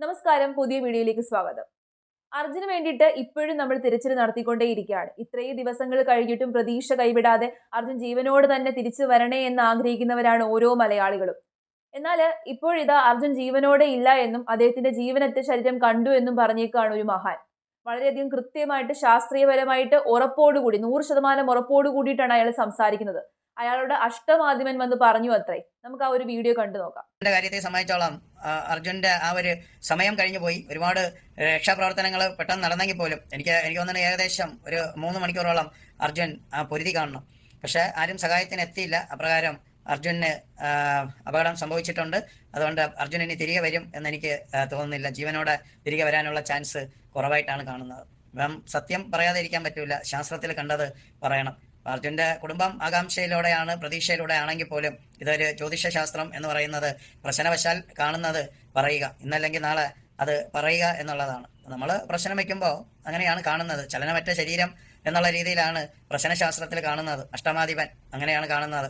നമസ്കാരം പുതിയ വീഡിയോയിലേക്ക് സ്വാഗതം. അർജുന് വേണ്ടിയിട്ട് ഇപ്പോഴും നമ്മൾ തിരച്ചിൽ നടത്തിക്കൊണ്ടേയിരിക്കുകയാണ്. ഇത്രയും ദിവസങ്ങൾ കഴിഞ്ഞിട്ടും പ്രതീക്ഷ കൈവിടാതെ അർജുൻ ജീവനോട് തന്നെ തിരിച്ചു വരണേ എന്ന് ആഗ്രഹിക്കുന്നവരാണ് ഓരോ മലയാളികളും. എന്നാൽ ഇപ്പോഴിതാ അർജുൻ ജീവനോടെ ഇല്ല എന്നും അദ്ദേഹത്തിന്റെ ജീവനത്തെ ശരീരം കണ്ടു എന്നും പറഞ്ഞേക്കാണ് ഒരു മഹാൻ. വളരെയധികം കൃത്യമായിട്ട് ശാസ്ത്രീയപരമായിട്ട് ഉറപ്പോടുകൂടി നൂറ് ശതമാനം ഉറപ്പോട് കൂടിയിട്ടാണ് അയാൾ സംസാരിക്കുന്നത്. അയാളുടെ അഷ്ടമാധ്യമൻ വന്ന് പറഞ്ഞു അത്രേ. നമുക്ക് ആ ഒരു വീഡിയോ കണ്ടു നോക്കാം. എന്റെ കാര്യത്തെ സംബന്ധിച്ചോളം അർജുന്റെ ആ ഒരു സമയം കഴിഞ്ഞു പോയി. ഒരുപാട് രക്ഷാപ്രവർത്തനങ്ങൾ പെട്ടെന്ന് നടന്നെങ്കിൽ പോലും എനിക്ക് എനിക്ക് തോന്നുന്നത് ഏകദേശം ഒരു മൂന്ന് മണിക്കൂറോളം അർജുൻ പൊരുതി കാണണം. പക്ഷെ ആരും സഹായത്തിന് എത്തിയില്ല. അപ്രകാരം അർജുന് അപകടം സംഭവിച്ചിട്ടുണ്ട്. അതുകൊണ്ട് അർജുൻ ഇനി തിരികെ വരും എന്ന് എനിക്ക് തോന്നുന്നില്ല. ജീവനോടെ തിരികെ വരാനുള്ള ചാൻസ് കുറവായിട്ടാണ് കാണുന്നത്. അപ്പം സത്യം പറയാതെ ഇരിക്കാൻ പറ്റൂല. ശാസ്ത്രത്തിൽ കണ്ടത് പറയണം. അർജുന്റെ കുടുംബം ആകാംക്ഷയിലൂടെയാണ് പ്രതീക്ഷയിലൂടെ ആണെങ്കിൽ പോലും ഇതൊരു ജ്യോതിഷശാസ്ത്രം എന്ന് പറയുന്നത് പ്രശ്നവശാൽ കാണുന്നത് പറയുക. ഇന്നല്ലെങ്കിൽ നാളെ അത് പറയുക എന്നുള്ളതാണ്. നമ്മൾ പ്രശ്നം വയ്ക്കുമ്പോൾ അങ്ങനെയാണ് കാണുന്നത്. ചലനമറ്റ ശരീരം എന്നുള്ള രീതിയിലാണ് പ്രശ്നശാസ്ത്രത്തിൽ കാണുന്നത്. അഷ്ടമാധിപൻ അങ്ങനെയാണ് കാണുന്നത്.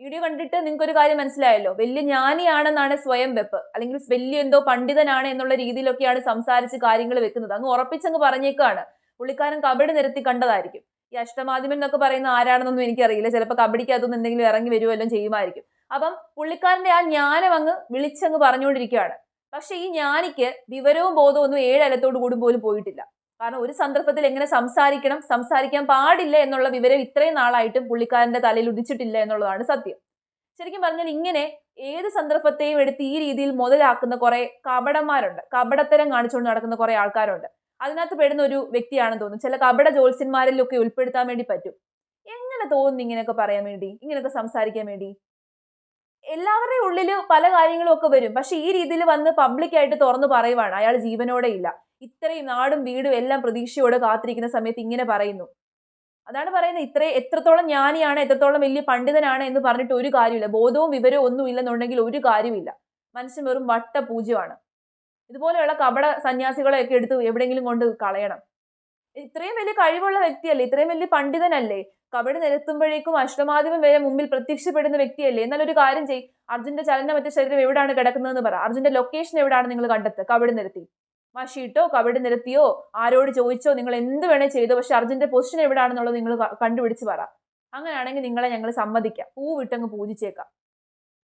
വീഡിയോ കണ്ടിട്ട് നിങ്ങൾക്ക് ഒരു കാര്യം മനസ്സിലായല്ലോ? വലിയ ജ്ഞാനിയാണെന്നാണ് സ്വയം വെപ്പ്. അല്ലെങ്കിൽ വലിയ എന്തോ പണ്ഡിതനാണ് എന്നുള്ള രീതിയിലൊക്കെയാണ് സംസാരിച്ച് കാര്യങ്ങൾ വെക്കുന്നത്. അങ്ങ് ഉറപ്പിച്ചങ്ങ് പറഞ്ഞേക്കാണ്. പുള്ളിക്കാരൻ കബഡ് നിരത്തി കണ്ടതായിരിക്കും. ഈ അഷ്ടമാധ്യമൻ എന്നൊക്കെ പറയുന്ന ആരാണെന്നൊന്നും എനിക്കറിയില്ല. ചിലപ്പോൾ കബഡിക്കകത്തുനിന്ന് എന്തെങ്കിലും ഇറങ്ങി വരുമല്ലോ ചെയ്യുമായിരിക്കും. അപ്പം പുള്ളിക്കാരന്റെ ആ ജ്ഞാനം അങ്ങ് വിളിച്ചങ്ങ് പറഞ്ഞുകൊണ്ടിരിക്കുകയാണ്. പക്ഷെ ഈ ജ്ഞാനിക്ക് വിവരവും ബോധവും ഒന്നും ഏഴലത്തോട് കൂടും പോലും പോയിട്ടില്ല. കാരണം ഒരു സന്ദർഭത്തിൽ എങ്ങനെ സംസാരിക്കണം സംസാരിക്കാൻ പാടില്ല എന്നുള്ള വിവരം ഇത്രയും നാളായിട്ടും പുള്ളിക്കാരന്റെ തലയിൽ ഉദിച്ചിട്ടില്ല എന്നുള്ളതാണ് സത്യം. ശരിക്കും പറഞ്ഞാൽ ഇങ്ങനെ ഏത് സന്ദർഭത്തെയും എടുത്ത് ഈ രീതിയിൽ മുതലാക്കുന്ന കുറെ കപടന്മാരുണ്ട്. കപടത്തരം കാണിച്ചുകൊണ്ട് നടക്കുന്ന കുറെ ആൾക്കാരുണ്ട്. അതിനകത്ത് പെടുന്ന ഒരു വ്യക്തിയാണെന്ന് തോന്നുന്നു. ചില കപട ജോത്സ്യന്മാരിലൊക്കെ ഉൾപ്പെടുത്താൻ വേണ്ടി പറ്റും. എങ്ങനെ തോന്നുന്നു ഇങ്ങനെയൊക്കെ പറയാൻ വേണ്ടി? ഇങ്ങനെയൊക്കെ സംസാരിക്കാൻ വേണ്ടി? എല്ലാവരുടെയും ഉള്ളിൽ പല കാര്യങ്ങളും ഒക്കെ വരും. പക്ഷെ ഈ രീതിയിൽ വന്ന് പബ്ലിക്കായിട്ട് തുറന്നു പറയുവാണ്. അയാൾ ജീവനോടെ ഇല്ല. ഇത്രയും നാടും വീടും എല്ലാം പ്രതീക്ഷയോടെ കാത്തിരിക്കുന്ന സമയത്ത് ഇങ്ങനെ പറയുന്നു. അതാണ് പറയുന്നത് ഇത്ര എത്രത്തോളം ജ്ഞാനിയാണ് എത്രത്തോളം വലിയ പണ്ഡിതനാണ് എന്ന് പറഞ്ഞിട്ട് ഒരു കാര്യമില്ല ബോധവും വിവരവും ഒന്നും ഇല്ലെന്നുണ്ടെങ്കിൽ ഒരു കാര്യമില്ല മനുഷ്യൻ വെറും വട്ട പൂജ്യമാണ് ഇതുപോലെയുള്ള കപട സന്യാസികളെയൊക്കെ എടുത്ത് എവിടെയെങ്കിലും കൊണ്ട് കളയണം. ഇത്രയും വലിയ കഴിവുള്ള വ്യക്തിയല്ലേ? ഇത്രയും വലിയ പണ്ഡിതനല്ലേ? കബഡി നിരത്തുമ്പോഴേക്കും അഷ്ടമാധ്യമം വരെ മുമ്പിൽ പ്രത്യക്ഷപ്പെടുന്ന വ്യക്തിയല്ലേ? എന്നാൽ ഒരു കാര്യം ചെയ് അർജുന്റെ ചലനമറ്റ ശരീരം എവിടെയാണ് കിടക്കുന്നതെന്ന് പറ. അർജുന്റെ ലൊക്കേഷൻ എവിടെയാണ് നിങ്ങൾ കണ്ടെത്തുക? കബഡി നിരത്തി. മഷിയിട്ടോ കബഡി നിരത്തിയോ ആരോട് ചോദിച്ചോ നിങ്ങൾ എന്ത് വേണേ ചെയ്തോ. പക്ഷെ അർജുന്റെ പൊസിഷൻ എവിടെയാണെന്നുള്ളത് നിങ്ങൾ കണ്ടുപിടിച്ച് പറ. അങ്ങനെയാണെങ്കിൽ നിങ്ങളെ ഞങ്ങൾ സമ്മതിക്കാം. പൂവിട്ടങ്ങ് പൂജിച്ചേക്കാം.